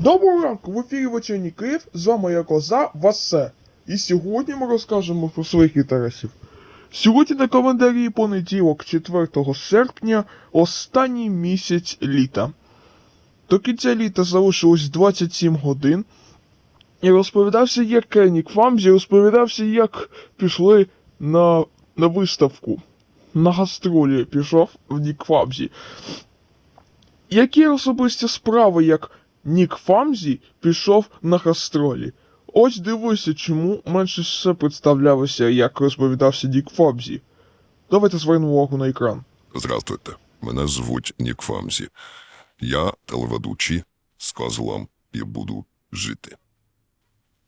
Доброго ранку, в ефірі вечірній Київ, з вами я Коза Васе. І сьогодні ми розкажемо про своїх інтересів. Сьогодні на календарі понеділок, 4 серпня, останній місяць літа. До кінця літа залишилось 27 годин. І розповідався, як Кеннік Фамзі розповідався, як пішли на, на виставку. На гастролі пішов в Нік Фамзі. Які особисті справи, як Нік Фамзі пішов на гастролі? Ось дивися, чому менше все представлялося, як розповідався Нік Фамзі. Давайте звернемо увагу на екран. Здравствуйте, мене звуть Нік Фамзі. Я телеведучий з козлом і буду жити.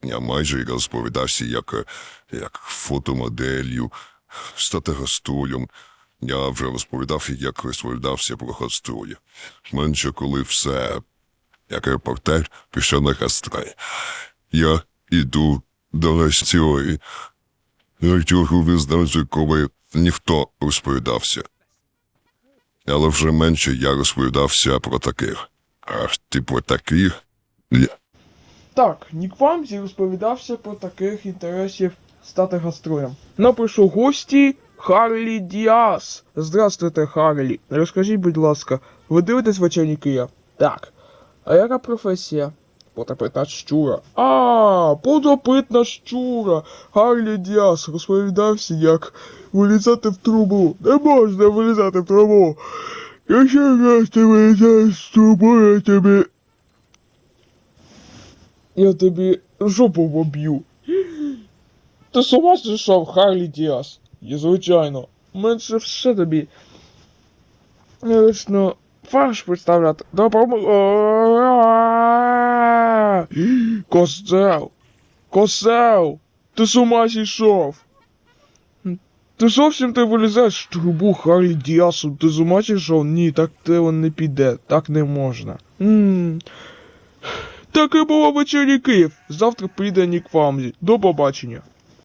Я майже розповідався як, як фотомоделлю, стати гастролем. Я вже розповідав, як розповідався про гастролі. Менше коли все, як репортер, пішов на гастролі. Я іду до гастролі. Я цього визнався, коли ніхто розповідався. Але вже менше я розповідався про таких. А ти про таких? Ні. Так, Нік Фамзі розповідався про таких інтересів стати гастролем. Напишу гості Харлі Діас. Здравствуйте, Харлі. Розкажіть, будь ласка, ви дивитесь вечірній Київ? Так. А яка професія? Потопитна щура. А, подопитна щура. Харлі Діас розповідався, як вилізати в трубу. Не можна вилізати в трубу. Якщо раз ти вилізаєш в трубу, я тобі я тобі жопу поб'ю. Ти з ума зійшов, Харлі Діас? І звичайно, менше все тобі. Лично фарш представляти. Допомога. Козел! Козел! Ти з ума зійшов! Ти зовсім ти вилізаєш в трубу Харлі Діасу, ти з ума зійшов? Ні, так те не піде, так не можна. Ммм. Так і було вечірній Київ. Завтра прийде Нік Фамзі. До побачення.